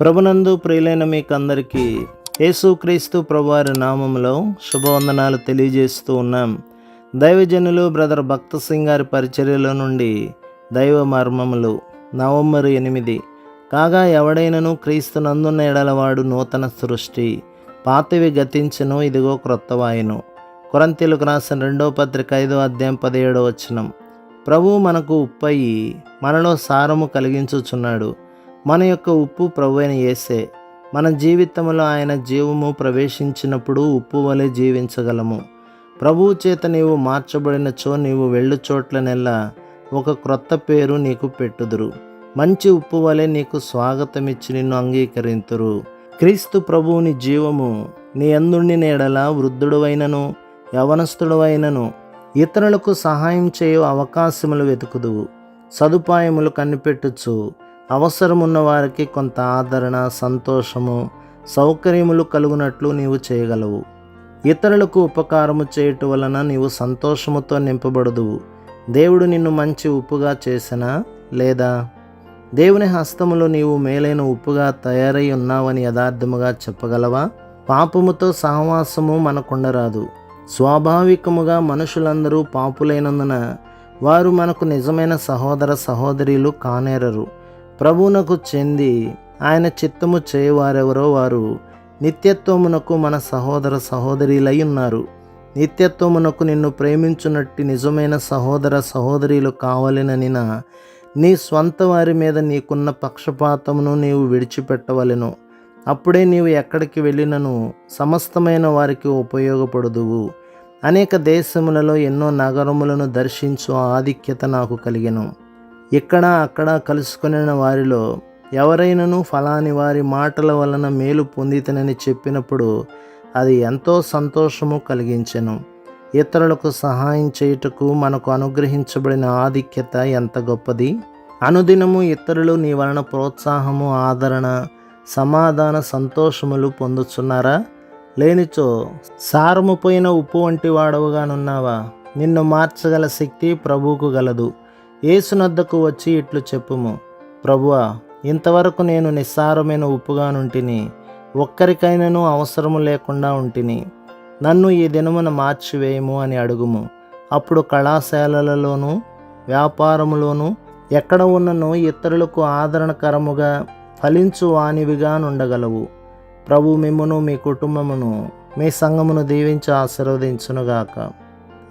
ప్రభునందు ప్రియులైన మీకందరికీ యేసుక్రీస్తు ప్రభువారి నామములో శుభవందనాలు తెలియజేస్తూ ఉన్నాం. దైవజనులు బ్రదర్ భక్త సింగ్ గారి పరిచర్యలో నుండి దైవ మర్మములు నవంబర్ ఎనిమిది. కాగా ఎవడైనను క్రీస్తు నందున్న ఎడలవాడు నూతన సృష్టి పాతవి గతించను ఇదిగో క్రొత్తవాయను కొరంతీలకు రాసిన రెండవ పత్రిక ఐదో అధ్యాయం పదిహేడో వచనం. ప్రభువు మనకు ఉప్పయి మనలో సారము కలిగించుచున్నాడు. మన యొక్క ఉప్పు ప్రభు అయిన ఏసే మన జీవితంలో ఆయన జీవము ప్రవేశించినప్పుడు ఉప్పు వలె జీవించగలము. ప్రభువు చేత నీవు మార్చబడినచో నీవు వెళ్ళు చోట్లనెల్లా ఒక క్రొత్త పేరు నీకు పెట్టుదురు. మంచి ఉప్పు వలె నీకు స్వాగతమిచ్చి నిన్ను అంగీకరింతురు. క్రీస్తు ప్రభువుని జీవము నీ అందుండి నేడల వృద్ధుడువైనను యవనస్తుడువైనను ఇతరులకు సహాయం చేయు అవకాశములు వెతుకుదువు. సదుపాయములు కనిపెట్టుచు అవసరమున్న వారికి కొంత ఆదరణ సంతోషము సౌకర్యములు కలుగునట్లు నీవు చేయగలవు. ఇతరులకు ఉపకారము చేయటం వలన నీవు సంతోషముతో నింపబడదువు. దేవుడు నిన్ను మంచి ఉప్పుగా చేసినా లేదా? దేవుని హస్తములో నీవు మేలైన ఉప్పుగా తయారై ఉన్నావని యథార్థముగా చెప్పగలవా? పాపముతో సహవాసము మనకుండరాదు. స్వాభావికముగా మనుషులందరూ పాపులైనందున వారు మనకు నిజమైన సహోదర సహోదరీలు కానేరరు. ప్రభువునకు చెంది ఆయన చిత్తము చేయవారెవరో వారు నిత్యత్వమునకు మన సహోదర సహోదరులై ఉన్నారు నిత్యత్వమునకు నిన్ను ప్రేమించున్నట్టు నిజమైన సహోదర సహోదరీలు కావాలననిన నీ స్వంత వారి మీద నీకున్న పక్షపాతమును నీవు విడిచిపెట్టవలెను. అప్పుడే నీవు ఎక్కడికి వెళ్ళినను సమస్తమైన వారికి ఉపయోగపడుదువు. అనేక దేశములలో ఎన్నో నగరములను దర్శించు ఆధిక్యత నాకు కలిగెను. ఇక్కడ అక్కడ కలుసుకుని వారిలో ఎవరైనను ఫలాని వారి మాటల వలన మేలు పొందితనని చెప్పినప్పుడు అది ఎంతో సంతోషము కలిగించెను. ఇతరులకు సహాయం చేయుటకు మనకు అనుగ్రహించబడిన ఆధిక్యత ఎంత గొప్పది? అనుదినము ఇతరులు నీ వలన ప్రోత్సాహము ఆదరణ సమాధాన సంతోషములు పొందుచున్నారా? లేనిచో సారము పోయిన ఉప్పు వంటి వాడవుగానున్నావా? నిన్ను మార్చగల శక్తి ప్రభువుకు గలదు. ఏసునద్దకు వచ్చి ఇట్లు చెప్పుము. ప్రభువా ఇంతవరకు నేను నిస్సారమైన ఉప్పుగానుంటిని ఒక్కరికైనాను అవసరము లేకుండా ఉంటిని. నన్ను ఈ దినమున మార్చివేయము అని అడుగుము. అప్పుడు కళాశాలలలోనూ వ్యాపారములోనూ ఎక్కడ ఉన్ననో ఇతరులకు ఆదరణకరముగా ఫలించు వానివిగా నుండగలవు. ప్రభు మిమ్మును మీ కుటుంబమును మీ సంఘమును దీవించి ఆశీర్వదించునుగాక.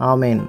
ఆమెన్.